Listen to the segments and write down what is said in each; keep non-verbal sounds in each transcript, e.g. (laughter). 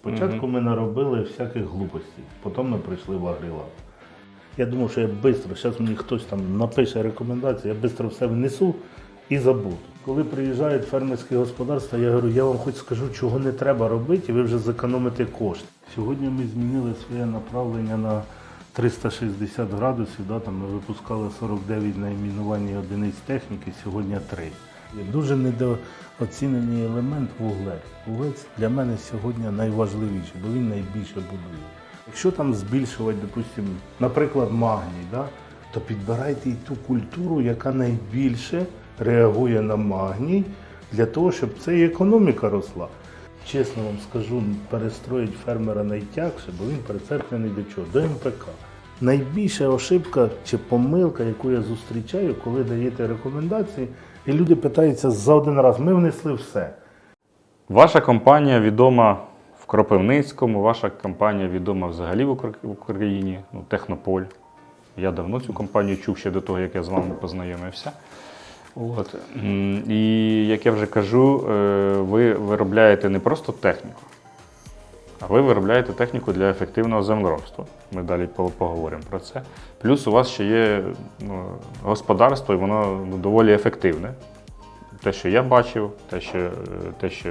Спочатку ми наробили всяких глупостей, потім ми прийшли в агрилаб. Я думав, що я швидко, зараз мені хтось там напише рекомендації, я швидко все внесу і забуду. Коли приїжджають фермерські господарства, я говорю, я вам хоч скажу, чого не треба робити, і ви вже зекономите кошти. Сьогодні ми змінили своє направлення на 360 градусів. Да, там ми випускали 49 найменувань одиниць техніки, сьогодні 3. Дуже недооцінений елемент вуглець. Вуглець для мене сьогодні найважливіший, бо він найбільше будує. Якщо там збільшувати, допустимо, наприклад, магній, да, то підбирайте і ту культуру, яка найбільше реагує на магній, для того, щоб це і економіка росла. Чесно вам скажу, перестроїть фермера найтягше, бо він прицеплений до чого? До МПК. Найбільша ошибка чи помилка, яку я зустрічаю, коли даєте рекомендації, і люди питаються за один раз, ми внесли все. Ваша компанія відома в Кропивницькому, ваша компанія відома взагалі в Україні, ну, Технополь. Я давно цю компанію чув ще до того, як я з вами познайомився. От. І як я вже кажу, е, ви виробляєте не просто техніку, а ви виробляєте техніку для ефективного землеробства. Ми далі поговоримо про це. Плюс у вас ще є ну, господарство, і воно ну, доволі ефективне. Те, що я бачив, те, що, е, те, що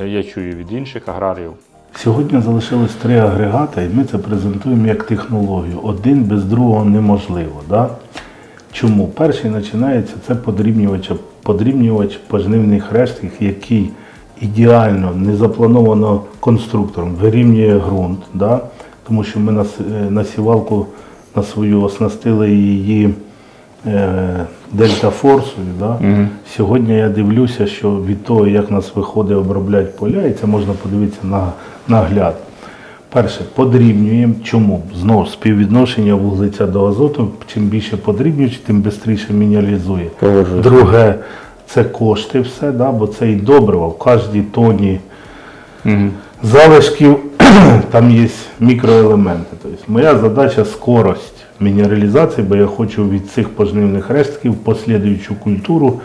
е, я чую від інших аграріїв. Сьогодні залишилось три агрегати, і ми це презентуємо як технологію. Один без другого неможливо. Да? Чому? Перший починається це подрібнювач, подрібнювач пожнивних рештків, який ідеально, не заплановано конструктором, вирівнює ґрунт. Да? Тому що ми на, е, на сівалку на свою оснастили її е, дельта форсою. Да? Сьогодні я дивлюся, що від того, як нас виходить обробляти поля, і це можна подивитися на нагляд. Перше, подрібнюємо. Чому? Знову ж співвідношення вуглеця до азоту. Чим більше подрібнюєш, тим швидше мінералізує. Друге, це кошти все, да? бо це і добриво. В кожній тоні залишків (clears throat) там є мікроелементи. Тобто моя задача скорость мінералізації, бо я хочу від цих пожнивних рештків послідуючу культуру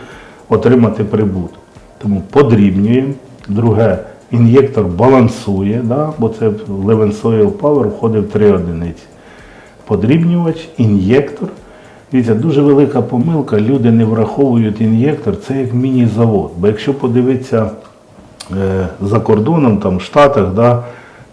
отримати прибуток. Тому подрібнюємо. Друге, ін'єктор балансує, да? бо це в Leven Soil Power входить в три одиниці. Подрібнювач, ін'єктор. Дивіться, дуже велика помилка, люди не враховують ін'єктор, це як міні-завод. Бо якщо подивитися е, за кордоном, там, в Штатах, да,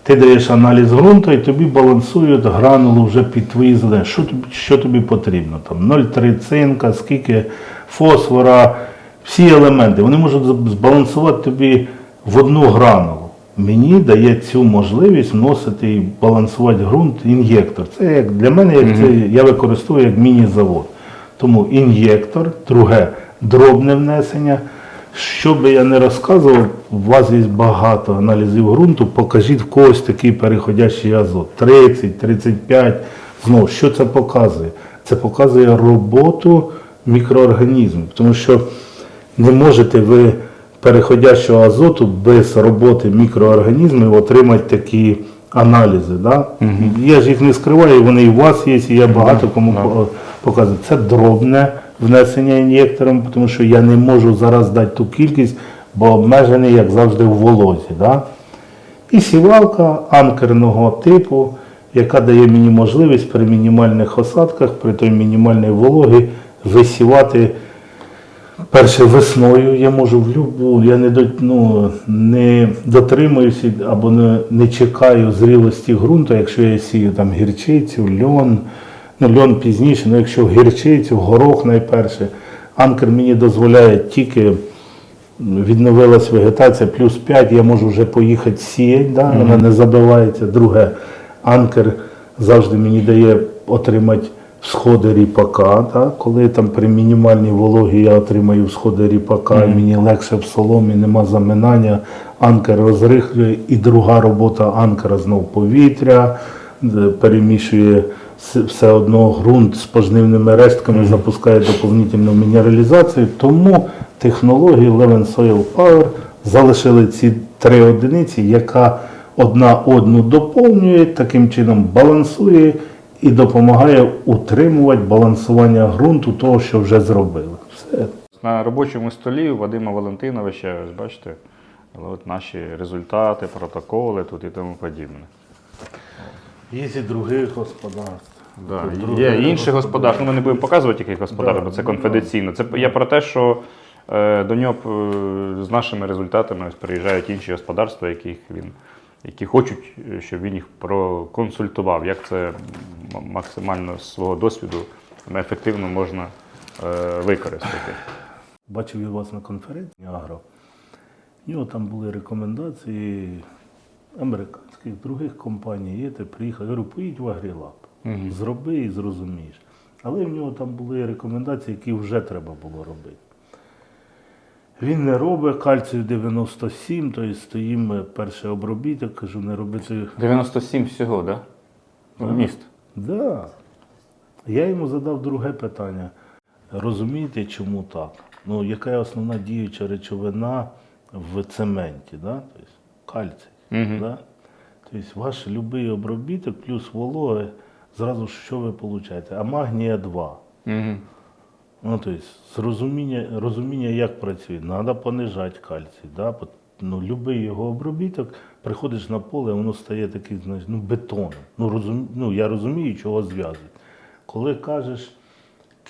ти даєш аналіз ґрунту і тобі балансують гранулу вже під твої задачі. Що тобі, що тобі потрібно? Там 0,3 цинка, скільки фосфора, всі елементи. Вони можуть збалансувати тобі в одну гранулу. Мені дає цю можливість вносити і балансувати ґрунт ін'єктор. Це як для мене як це, я використовую як міні-завод. Тому ін'єктор, друге дробне внесення. Що би я не розказував, у вас є багато аналізів ґрунту, покажіть в когось такий переходящий азот. 30, 35. Знову, що це показує? Це показує роботу мікроорганізмів. Тому що не можете ви переходящого азоту без роботи мікроорганізмів отримати такі аналізи. Да? Я ж їх не скриваю, вони і у вас є, і я багато кому по- показую. Це дробне внесення ін'єктором, тому що я не можу зараз дати ту кількість, бо обмежений, як завжди, в волозі. Да? І сівалка анкерного типу, яка дає мені можливість при мінімальних осадках, при той мінімальній вологі висівати Перше весною я можу в любу, я не до, ну, не дотримуюся або не, не чекаю зрілості ґрунту, якщо я сію там гірчицю, льон, ну льон пізніше, ну якщо гірчицю, горох найперше. Анкер мені дозволяє тільки відновилась вегетація, плюс 5, я можу вже поїхати сіяти, да, вона не забивається. Друге, анкер завжди мені дає отримати сходи ріпака, да, коли там при мінімальній вологі я отримаю сходи ріпака, і мені легше в соломі, нема заминання, анкер розрихлює. І друга робота анкера знов повітря, перемішує все одно ґрунт з пожнивними рештками, запускає доповнительну мінералізацію. Тому технології Leven Soil Power залишили ці три одиниці, яка одна одну доповнює, таким чином балансує і допомагає утримувати балансування ґрунту того, що вже зробили. Все. На робочому столі у Вадима Валентиновича, ось бачите, от наші результати, протоколи тут і тому подібне. Є і других господарств. Да, є інші господарства, ну ми не будемо показувати яких господарств, Да, бо це ну, конфіденційно. Це я про те, що е, до нього е, з нашими результатами ось приїжджають інші господарства, яких він, які хочуть, е, щоб він їх проконсультував, як це максимально з свого досвіду ефективно можна е, використати. Бачив я вас на конференції Агро. У нього там були рекомендації американських, других компаній. Є, ти приїхав. Я говорю, поїдь в Агрілаб, зроби і зрозумієш. Але в нього там були рекомендації, які вже треба було робити. Він не робить кальцію 97, тобто стоїмо перший обробіток, кажу, не робити 97 всього, да? Ну, Міст. Да. Я йому задав друге питання. Розумієте, чому так? Ну, яка основна діюча речовина в цементі, да? тобто, кальцій. Мгм. Да? Тобто ваш будь-який обробіток плюс вологи, зразу що ви отримуєте? А магнія 2. Угу. Ну, тобто, розуміння, розуміння, як працює, треба понижати кальцій. Да? Ну, будь-який його обробіток, приходиш на поле, воно стає такий, знаєш, ну, бетоном. Ну, розум, ну, я розумію, чого зв'язують. Коли кажеш,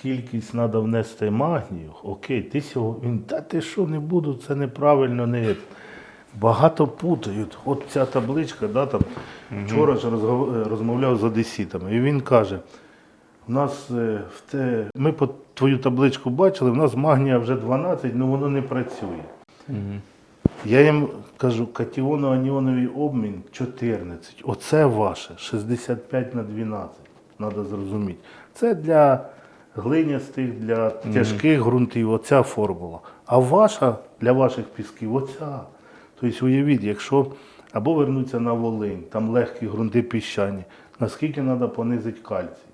кількість треба внести магнію, окей, ти сього, він, та ти що, не буду, це неправильно, не. Багато путають. От ця табличка, да, там, вчора ж розгов- розмовляв з одеситами, і він каже, у нас е, в те, ми по твою табличку бачили, в нас магнія вже 12, але воно не працює. Я їм кажу, катіоно-аніоновий обмін 14. Оце ваше 65 на 12. Треба зрозуміти. Це для глинястих, для тяжких ґрунтів, оця формула. А ваша для ваших пісків оця. Тобто уявіть, якщо або вернуться на Волинь, там легкі ґрунти піщані, наскільки треба понизити кальцій.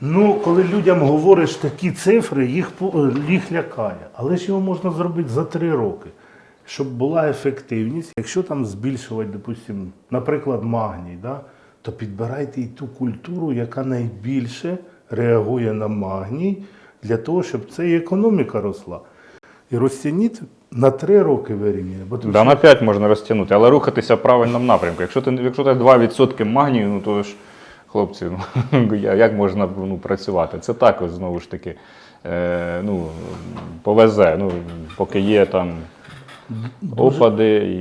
Ну, коли людям говориш такі цифри, їх, е, їх лякає. Але ж його можна зробити за три роки, щоб була ефективність. Якщо там збільшувати, допустимо, наприклад, магній, да, то підбирайте і ту культуру, яка найбільше реагує на магній, для того, щоб це і економіка росла. І розцініть на три роки вирівняно. Бо Да, що- на 5 можна розтягнути, але рухатися в правильному напрямку. Якщо ти якщо ти 2% магнію, ну то ж, хлопці, ну як можна ну, працювати? Це також знову ж таки. Е, ну, повезе, ну, поки є там опади, і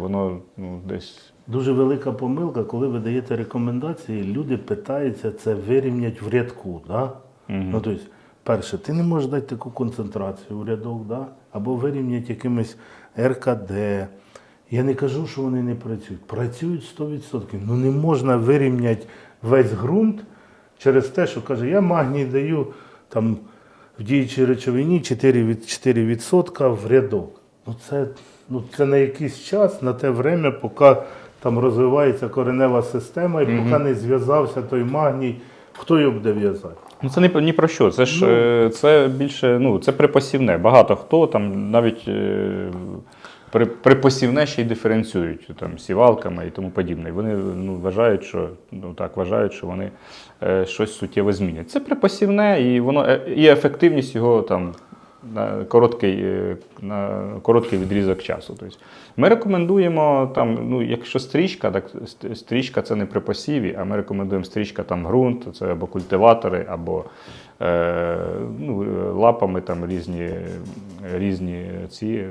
воно ну, десь. Дуже велика помилка, коли ви даєте рекомендації, люди питаються це вирівняти в рядку. Да? Ну, тобто, перше, ти не можеш дати таку концентрацію в рядок, да? або вирівняти якимось РКД. Я не кажу, що вони не працюють. Працюють 100%. Ну не можна вирівняти весь ґрунт через те, що каже, я магній даю там в діючій речовині 4%, від, 4% в рядок. Ну це, ну це на якийсь час, на те время, поки там розвивається коренева система і поки не зв'язався той магній, хто його буде в'язати? Ну це ні, ні про що. Це ж е, це більше, ну це припасівне. Багато хто там навіть е, при, припасівне ще й диференціюють там сівалками і тому подібне. Вони ну, вважають, що ну так вважають, що вони е, щось суттєво змінять. Це припасівне, і воно е, і ефективність його там. На короткий, е, на короткий відрізок часу. Тобто ми рекомендуємо там, ну, якщо стрічка, так стрічка це не при посіві, а ми рекомендуємо стрічка там ґрунт, це або культиватори, або ну, е, лапами там різні, різні ці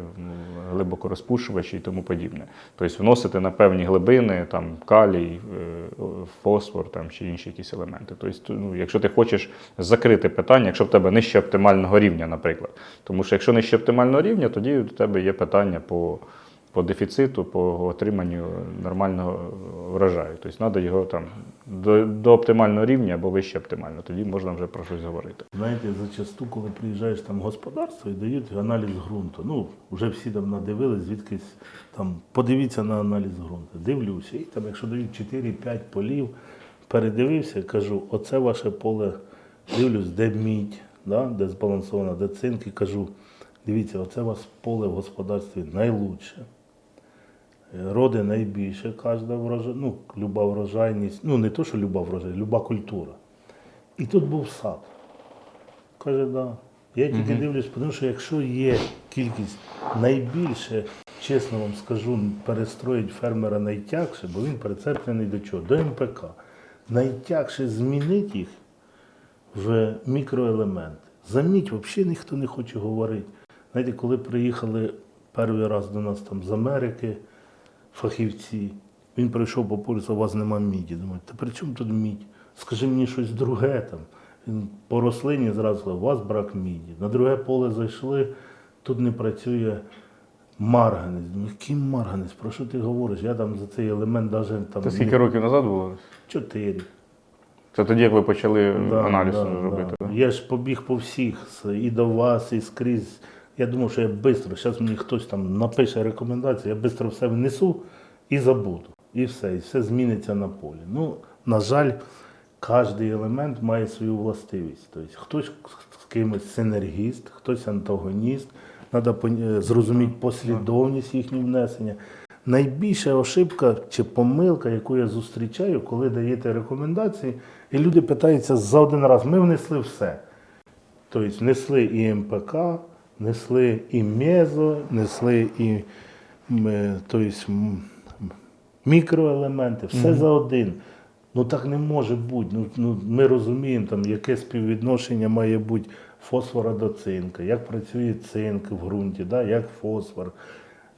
глибокорозпушувачі і тому подібне. Тобто вносити на певні глибини там калій, е, фосфор там, чи інші якісь елементи. Тобто, ну, якщо ти хочеш закрити питання, якщо в тебе нижче оптимального рівня, наприклад. Тому що якщо нижче оптимального рівня, тоді у тебе є питання по, по дефіциту, по отриманню нормального врожаю. Тобто треба його там до, до оптимального рівня або вище оптимально. Тоді можна вже про щось говорити. Знаєте, зачасту, коли приїжджаєш там в господарство і дають аналіз ґрунту. Ну, вже всі там надивились, звідкись там подивіться на аналіз ґрунту. Дивлюся, і там, якщо дають 4-5 полів, передивився, кажу, оце ваше поле, дивлюсь, де мідь, да, де збалансована, де цинк, і кажу, дивіться, оце у вас поле в господарстві найлучше. Роди найбільше, кожна врожай, ну, люба врожайність, ну не то, що люба врожайність, люба культура. І тут був сад. Каже, да. Я тільки дивлюсь, тому що якщо є кількість найбільше, чесно вам скажу, перестроїть фермера найтягше, бо він прицеплений до чого? До МПК. Найтягше змінити їх в мікроелементи. Заміть, взагалі ніхто не хоче говорити. Знаєте, коли приїхали перший раз до нас там з Америки фахівці, він прийшов по полюсу, у вас нема міді. Думаю, та при чому тут мідь? Скажи мені щось друге там. Він по рослині зразу сказав, у вас брак міді. На друге поле зайшли, тут не працює марганець. Думаю, який марганець? Про що ти говориш? Я там за цей елемент навіть там Це скільки років назад було? чотири. Це тоді, як ви почали Да, аналіз да, робити. да. да? Я ж побіг по всіх, і до вас, і скрізь. Я думав, що я швидко, зараз мені хтось там напише рекомендації, я швидко все внесу і забуду. І все, і все зміниться на полі. Ну, на жаль, кожен елемент має свою властивість. Тобто хтось з кимось синергіст, хтось антагоніст. Треба зрозуміти послідовність їхнього внесення. Найбільша ошибка чи помилка, яку я зустрічаю, коли даєте рекомендації, і люди питаються за один раз. Ми внесли все. Тобто внесли і МПК, внесли і мезо, внесли і е, тобто, мікроелементи, все за один. Ну так не може бути. Ну, ну, ми розуміємо, там, яке співвідношення має бути фосфора до цинка, як працює цинк в ґрунті, да, як фосфор.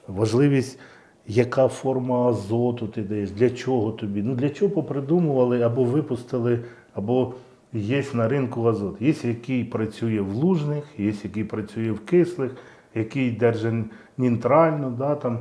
Важливість, яка форма азоту ти даєш, для чого тобі. Ну для чого попридумували або випустили, або є на ринку азот. Є, який працює в лужних, є, який працює в кислих, який держить нейтрально. Да, там.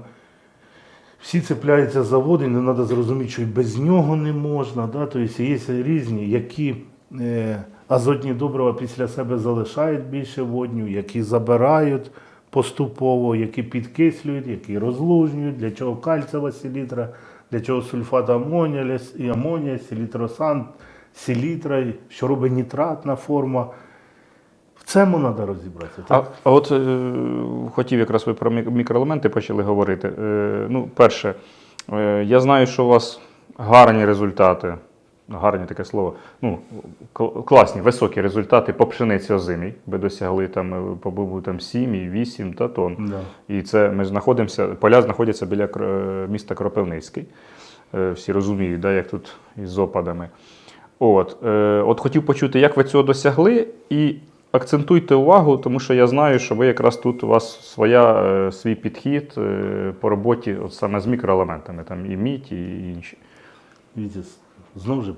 Всі цепляються за воду, не треба зрозуміти, що і без нього не можна. Да? Тобто є різні, які е, азотні добрива після себе залишають більше водню, які забирають поступово, які підкислюють, які розлужнюють, для чого кальцева селітра, для чого сульфат амонія, і амонія, селітросан, селітра, що робить нітратна форма. В цьому треба розібратися. А, а от е, хотів якраз ви про мікроелементи почали говорити. Е, ну, перше, е, я знаю, що у вас гарні результати, гарні таке слово, ну, класні, високі результати по пшениці озимій. Ви досягли там, е, по-моєму, там 7 і 8 та тонн. Да. І це ми знаходимося, поля знаходяться біля міста Кропивницький. Е, Всі розуміють, да, як тут із опадами. От, е, от хотів почути, як ви цього досягли, і акцентуйте увагу, тому що я знаю, що ви якраз тут у вас своя, е, свій підхід е, по роботі от саме з мікроелементами, там і мідь, і інші. Дивіться, знову ж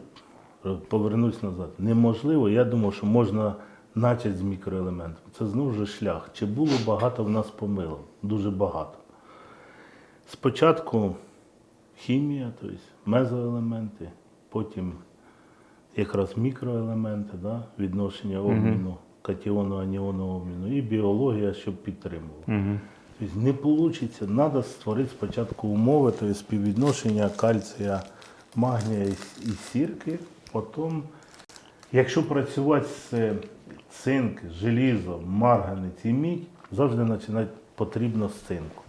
е, повернусь назад. Неможливо, я думав, що можна почати з мікроелементів. Це знову ж шлях. Чи було багато в нас помилок? Дуже багато. Спочатку хімія, тобто мезоелементи, потім якраз мікроелементи, да, відношення обміну, катіону, аніону обміну, і біологія, щоб підтримувала. Угу. Тобто не вийде, треба створити спочатку умови, тобто співвідношення кальція, магнія і, і сірки. Потім, якщо працювати з цинк, желізо, марганець і мідь, завжди починати потрібно з цинку.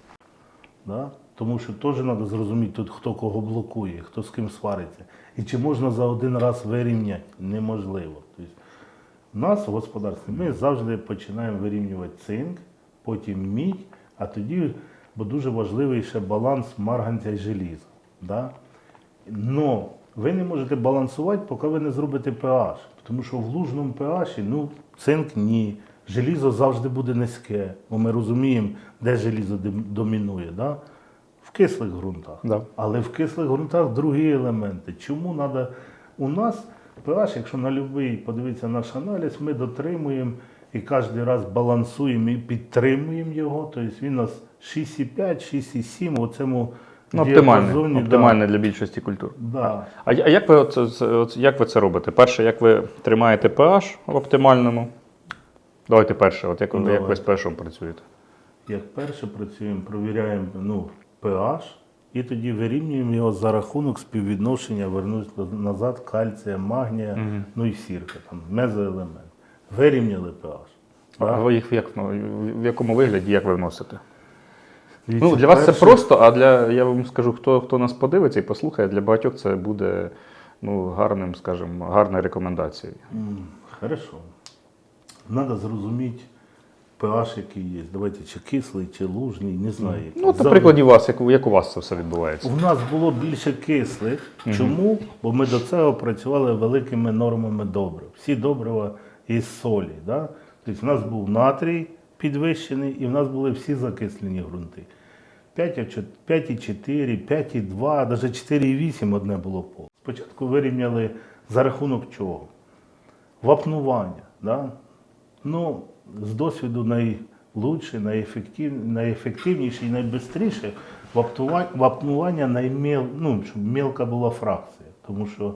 Да? Тому що теж треба зрозуміти, тут хто кого блокує, хто з ким свариться. І чи можна за один раз вирівняти? Неможливо. Тобто, у нас в господарстві ми завжди починаємо вирівнювати цинк, потім мідь, а тоді, бо дуже важливий ще баланс марганця і желіза. Да? Но ви не можете балансувати, поки ви не зробите pH. Тому що в лужному pH, ну, цинк ні. Желізо завжди буде низьке, бо ми розуміємо, де желізо домінує. Да? Кислих ґрунтах. Да. Але в кислих ґрунтах другі елементи. Чому треба у нас pH, якщо на будь-який подивитися наш аналіз, ми дотримуємо і кожен раз балансуємо і підтримуємо його. Тобто він у нас 6,5, 6,7 у цьому Ну, оптимальне, діапазоні, да. для більшості культур. Да. А, а як ви, оце, це- оце- як ви це робите? Перше, як ви тримаєте pH в оптимальному? Давайте перше, от як, ви- як ви Давай. з pH працюєте? Як перше працюємо, провіряємо ну, pH і тоді вирівнюємо його за рахунок співвідношення, вернусь до- назад, кальція, магнія, ну і сірка, там, мезоелемент. Вирівняли pH. А ви їх як, ну, в якому вигляді, як ви вносите? Дивіться, Ну, для вас це просто, а для я вам скажу, хто, хто нас подивиться і послухає, для багатьох це буде ну, гарним, скажімо, гарною рекомендацією. Хорошо. Треба зрозуміти pH, який є. Давайте, чи кислий, чи лужний, не знаю. який. Ну, от, Завжди- на прикладі вас, як, у- як у вас це все відбувається? У нас було більше кислих. Чому? Бо ми до цього працювали великими нормами добрив. Всі добрива із солі. Да? Тобто в нас був натрій підвищений, і в нас були всі закислені ґрунти. 5,4, 5,2, навіть 4,8 одне було поле. Спочатку вирівняли за рахунок чого? Вапнування. Да? Ну, з досвіду найлучше, найефективніше і найбистріше вапнування найміл, ну, щоб мілка була фракція. Тому що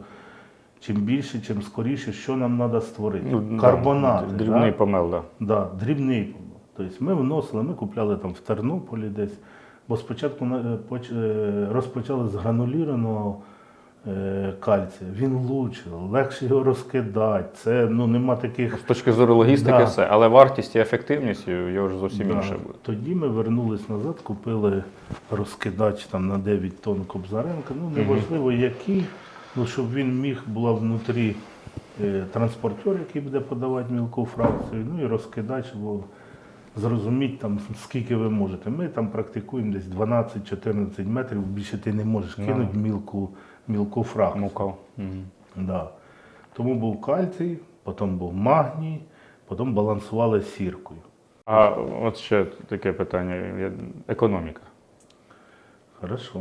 чим більше, чим скоріше, що нам треба створити? Ну, Карбонати. да, дрібний да? помел, да. Да, дрібний помил. Тобто ми вносили, ми купляли там в Тернополі десь, бо спочатку е, е, розпочали з гранулірованого е, кальція. Він лучше, легше його розкидати. Це ну, нема таких. З точки зору логістики Да. все, але вартість і ефективність його ж зовсім Да. інше буде. Тоді ми вернулись назад, купили розкидач там на 9 тонн Кобзаренка. Ну, неважливо який, ну, щоб він міг була внутрі е, транспортер, який буде подавати мілку фракцію, ну і розкидач, бо зрозуміти там, скільки ви можете. Ми там практикуємо десь 12-14 метрів, більше ти не можеш кинути мілку, мілку фракцію. Мука. Да. Тому був кальцій, потім був магній, потім балансували з сіркою. А от ще таке питання: економіка. Хорошо.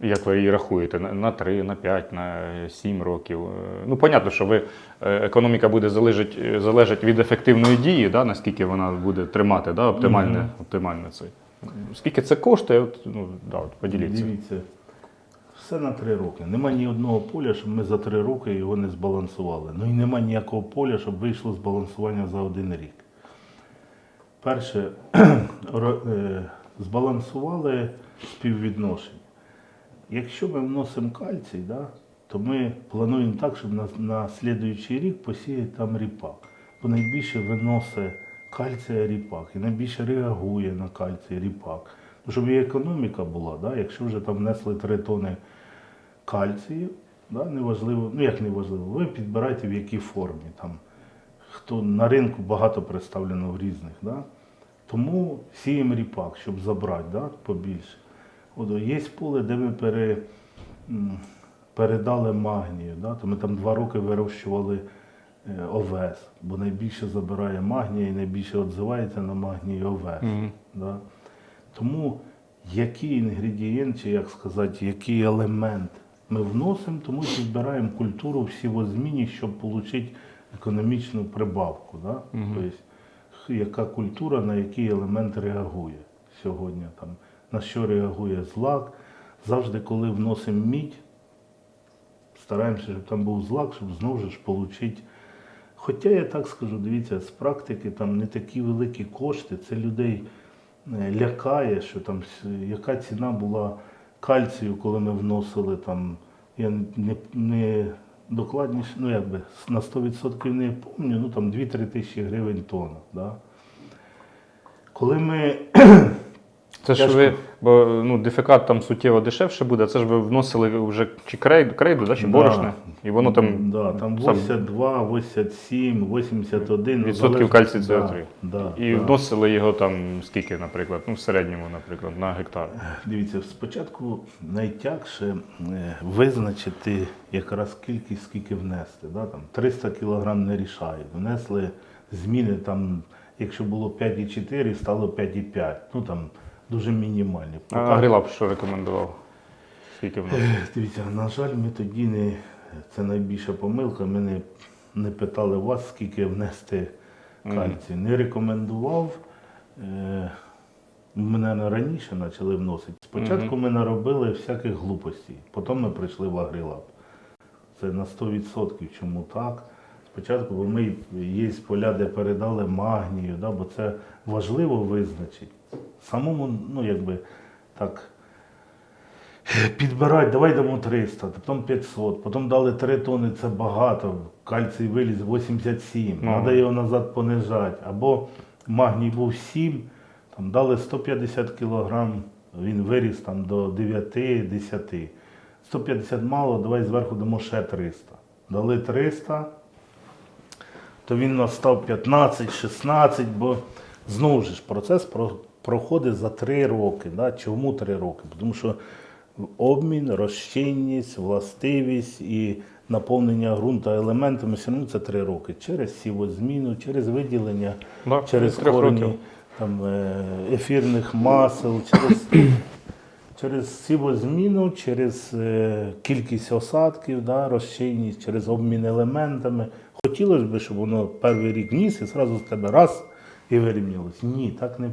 Як ви її рахуєте? На- На 3, на 5, на 7 років? Е, Ну, понятно, що ви, е, економіка буде залежить, е, залежить від ефективної дії, да, наскільки вона буде тримати да, оптимальне, Мгм. оптимальне це. Скільки це коштує? От, ну, да, от поділіться. Дивіться, все на три роки. Нема ні одного поля, щоб ми за три роки його не збалансували. Ну і нема ніякого поля, щоб вийшло збалансування за один рік. Перше, (clears throat) е, збалансували співвідношення. Якщо ми вносимо кальцій, да, то ми плануємо так, щоб на, на слідуючий рік посіяти там ріпак. Бо найбільше виносить кальція ріпак і найбільше реагує на кальцій ріпак. Ну, щоб і економіка була, да, якщо вже там внесли 3 тони кальцію, да, неважливо, ну як неважливо, ви підбирайте в якій формі. Там, хто на ринку багато представлено в різних. Да? Тому сіємо ріпак, щоб забрати да, побільше. От, є поле, де ми пере, передали магнію. Да? То ми там два роки вирощували е, овес, бо найбільше забирає магнія і найбільше відзивається на магній овес. Мгм. Да? Тому який інгредієнт, чи як сказати, який елемент ми вносимо, тому і підбираємо культуру в сівозміні, щоб отримати економічну прибавку. Да? Тобто, яка культура на який елемент реагує сьогодні, там, на що реагує злак. Завжди, коли вносимо мідь, стараємося, щоб там був злак, щоб знову ж отримати. Хоча я так скажу, дивіться, з практики там не такі великі кошти, це людей лякає, що там яка ціна була кальцію, коли ми вносили там, я не, не докладніше, ну якби на 100% не пам'ятаю, ну там 2-3 тисячі гривень тонна. Да? Коли ми Це ж ви, бо ну, дефекат там суттєво дешевше буде, це ж ви вносили вже чи крейду, крейду да, чи Да. борошне, і воно там да, там 82, 87, 81 Відсотків кальцію да, CO3. Да, і да. вносили його там скільки, наприклад, ну в середньому, наприклад, на гектар. Дивіться, спочатку найтягше е, визначити якраз кількість, скільки внести. Да? Там 300 кг не рішають. Внесли зміни, там, якщо було 5,4, стало 5,5. Ну там дуже мінімальні. А Поки- Грилап що рекомендував? Скільки вносили? Дивіться, на жаль, ми тоді не. Це найбільша помилка. Ми не, не питали вас, скільки внести кальцію. Не рекомендував. Е, ми, наверное, раніше почали вносити. Спочатку ми наробили всяких глупостей, потім ми прийшли в Агрилаб. Це на 100%. Чому так? Спочатку, бо ми є поля, де передали магнію, да, бо це важливо визначити. Самому, ну якби так підбирати, давай дамо 300, потім 500, потім дали 3 тони, це багато, кальцій виліз 87, Ну. треба його назад понижати. Або магній був 7, там дали 150 кг, він виріс там до 9-10. 150 мало, давай зверху дамо ще 300. Дали 300, то він у нас став 15-16, бо Знову ж процес про- проходить за три роки. Да? Чому три роки? Тому що обмін, розчинність, властивість і наповнення ґрунту елементами все одно це три роки. Через сівозміну, через виділення, Да, через корені там, е, ефірних масел, через, (coughs) через сівозміну, через е, кількість осадків, да, розчинність, через обмін елементами. Хотілося б, щоб воно перший рік вніс і одразу з тебе раз і вирівнялось. Ні, так не,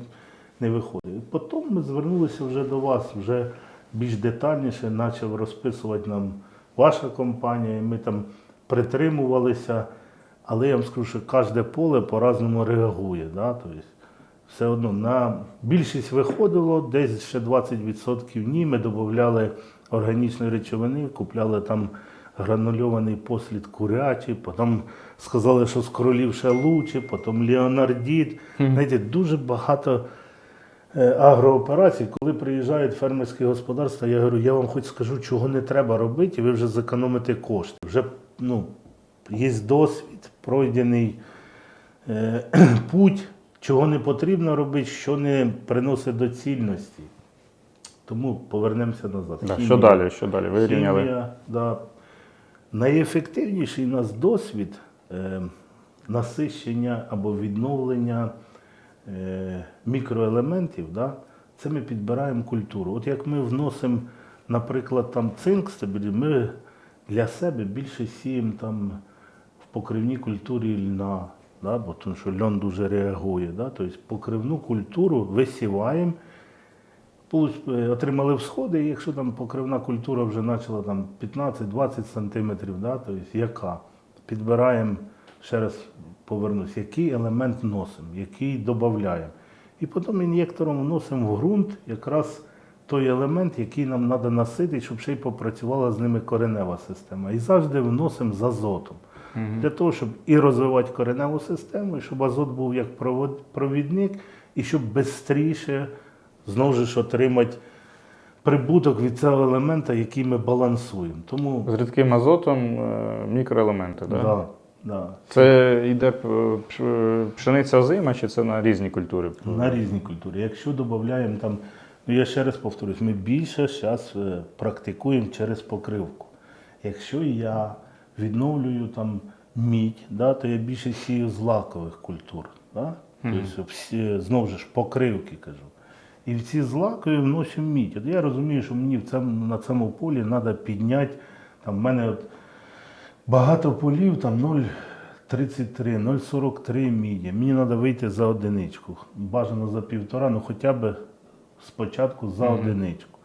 не виходить. Потім ми звернулися вже до вас, вже більш детальніше почав розписувати нам ваша компанія, і ми там притримувалися. Але я вам скажу, що кожне поле по-разному реагує. Да? Тобто, все одно на більшість виходило, десь ще 20% ні. Ми додавали органічної речовини, купляли там гранульований послід курячий, потім сказали, що з королів ще лучше, потім Леонардіт. Знаєте, дуже багато агрооперацій, коли приїжджають фермерські господарства, я говорю, я вам хоч скажу, чого не треба робити, і ви вже зекономите кошти. Вже ну, є досвід, пройдений е, (clears throat) путь, чого не потрібно робити, що не приносить доцільності. Тому повернемося назад. Да, Хімія. що далі? Що далі? Вирівняли. Хімія, да. Найефективніший у нас досвід е, насищення або відновлення е, мікроелементів, да, це ми підбираємо культуру. От як ми вносимо, наприклад, там цинк стабілі, ми для себе більше сіємо там в покривній культурі льна, да, бо тому що льон дуже реагує. Да, тобто покривну культуру висіваємо. Е, Отримали всходи, і якщо там покривна культура вже почала там 15-20 сантиметрів, да, тобто яка? Підбираємо, ще раз повернусь, який елемент носимо, який додаємо. І потім ін'єктором вносимо в ґрунт якраз той елемент, який нам треба насити, щоб ще й попрацювала з ними коренева система. І завжди вносимо з азотом. Для того, щоб і розвивати кореневу систему, і щоб азот був як провідник, і щоб швидше знову ж отримати прибуток від цього елемента, який ми балансуємо. Тому З рідким азотом е, мікроелементи. Да? да, да, Це йде е, пшениця озима чи це на різні культури? на різні культури. Якщо додаємо там, ну я ще раз повторюсь, ми більше зараз практикуємо через покривку. Якщо я відновлюю там мідь, да, то я більше сію з лакових культур. Да? Тобто всі, знову ж покривки кажу. І в ці злакові вносимо мідь. От я розумію, що мені в цьому, на цьому полі треба підняти. Там, в мене от багато полів, там 0,33, 0,43 міді. Мені треба вийти за одиничку. Бажано за півтора, ну хоча б спочатку за одиничку.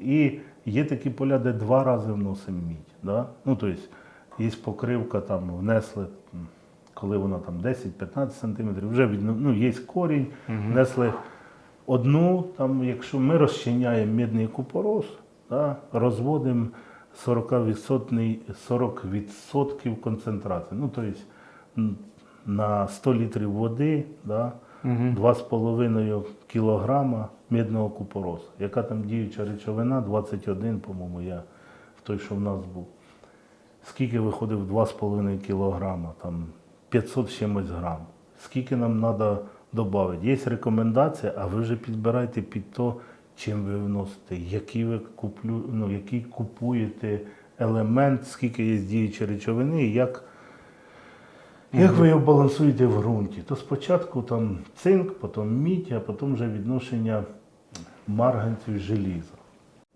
І є такі поля, де два рази вносимо мідь. Да? Ну, тобто, є покривка, там внесли, коли вона там 10-15 сантиметрів, вже від, ну, є корінь, внесли одну, там, якщо ми розчиняємо мідний купорос, да, розводимо 40%, 40% концентрації. Ну, тобто, на 100 літрів води, да, 2,5 кілограма мідного купоросу. Яка там діюча речовина? 21, по-моєму, я в той, що в нас був. Скільки виходить 2,5 кілограма? Там 500 чимось грам. Скільки нам треба додати? Є рекомендація, а ви вже підбирайте під то, чим ви вносите, який ви куплю, ну, який купуєте елемент, скільки є діючої речовини, і як як ви його балансуєте в ґрунті? То спочатку там цинк, потім мідь, а потім вже відношення марганцю і желіза.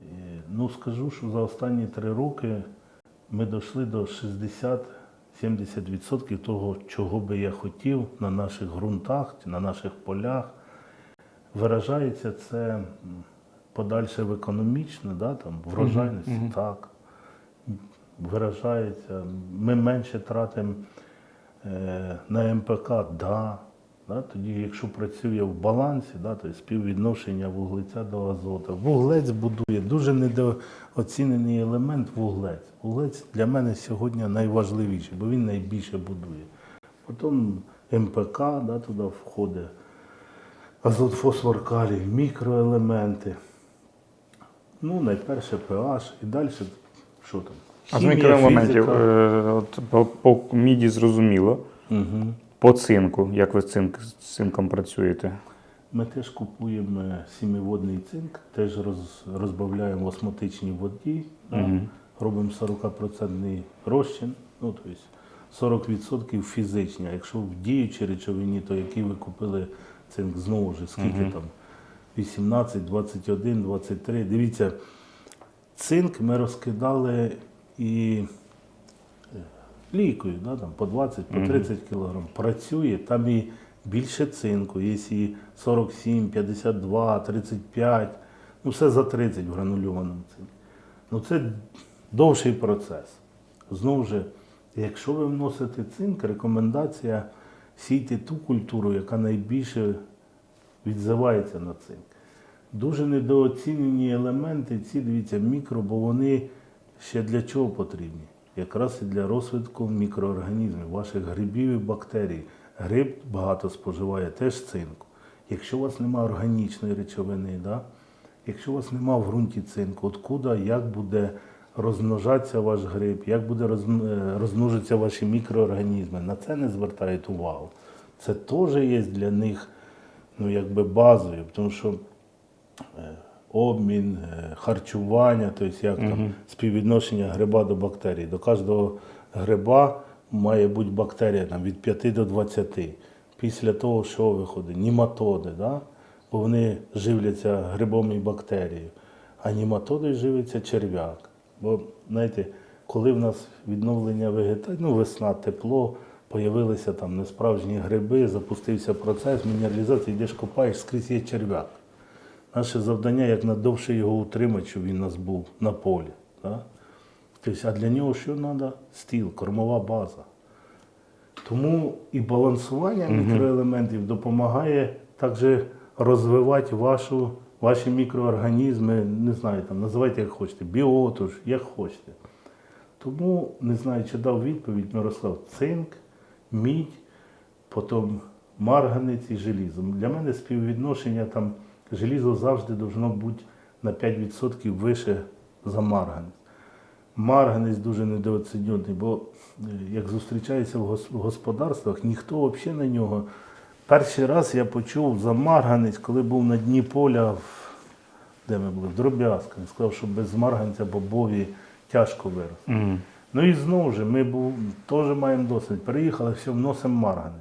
Е, Ну, скажу, що за останні три роки ми дійшли до 60-70% того, чого би я хотів на наших ґрунтах, на наших полях. Виражається це подальше в економічно, да, там, врожайності, так. Виражається, ми менше тратимо е, на МПК, да. Да, тоді, якщо працює в балансі, да, то співвідношення вуглеця до азоту. Вуглець будує дуже недооцінений елемент вуглець. Вуглець для мене сьогодні найважливіший, бо він найбільше будує. Потім МПК да, туди входить, азот, фосфор, калій, мікроелементи. Ну, найперше pH і далі що там? А з Хімія, мікроелементів, фізика. е, от, по, по міді зрозуміло. Угу. По цинку, як ви з, цинк, з цинком працюєте? Ми теж купуємо сімиводний цинк, теж роз, розбавляємо в осмотичній воді, да, робимо 40% розчин, ну, тобто 40% фізичні. А якщо в діючій речовині, то який ви купили цинк, знову ж скільки Мгм. там? 18, 21, 23. Дивіться, цинк ми розкидали і е, лікою, да, там, по 20, по 30 кг. Працює, там і більше цинку, є і 47, 52, 35, ну все за 30 в гранульованому цинку. Ну це довший процес. Знову ж, якщо ви вносите цинк, рекомендація сійте ту культуру, яка найбільше відзивається на цинк. Дуже недооцінені елементи, ці дивіться, мікро, бо вони ще для чого потрібні? Якраз і для розвитку мікроорганізмів, ваших грибів і бактерій. Гриб багато споживає теж цинку. Якщо у вас немає органічної речовини, да? якщо у вас немає в ґрунті цинку, откуда, як буде розмножатися ваш гриб, як буде е, розмножитися ваші мікроорганізми, на це не звертають увагу. Це теж є для них ну, якби базою, тому що е, обмін, е, харчування, тобто як там співвідношення гриба до бактерій. До кожного гриба має бути бактерія там, від 5 до 20. Після того, що виходить? Німатоди, да? бо вони живляться грибом і бактерією, а німатоди живиться черв'як. Бо, знаєте, коли в нас відновлення вегетації, ну, весна, тепло, появилися там несправжні гриби, запустився процес мінералізації, йдеш копаєш, скрізь є черв'як. Наше завдання як надовше його утримати, щоб він у нас був на полі. Да? Тобто, а для нього що треба? Стіл, кормова база. Тому і балансування мікроелементів допомагає також розвивати вашу, ваші мікроорганізми, не знаю, там, називайте як хочете, біотуш, як хочете. Тому, не знаю, чи дав відповідь Мирослав, цинк, мідь, потім марганець і желізо. Для мене співвідношення там желізо завжди должно бути на 5% вище за марганець. Марганець дуже недооцінений, бо е, як зустрічається в гос- в господарствах, ніхто взагалі на нього. Перший раз я почув за марганець, коли був на дні поля, в- де ми були, в Дроб'язка. Він сказав, що без марганця бобові тяжко вирости. Ну і знову ж, ми був, теж маємо досвід. Переїхали, все, вносимо марганець.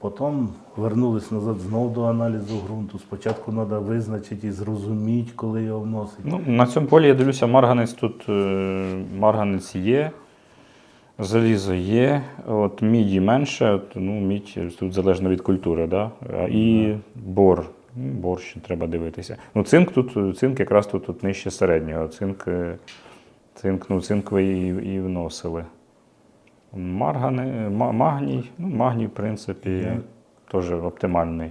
Потім вернулись назад знову до аналізу ґрунту. Спочатку треба визначити і зрозуміти, коли його вносити. Ну, на цьому полі я дивлюся, марганець тут е, марганець є, залізо є, от міді менше, от, ну, мідь тут залежно від культури, да? І бор. Ну, Бор ще треба дивитися. Ну, цинк тут, цинк якраз тут, тут нижче середнього. Цинк, е, цинк, ну, цинк ви і, і вносили. Маргани, магній, ну, магній, в принципі, теж оптимальний.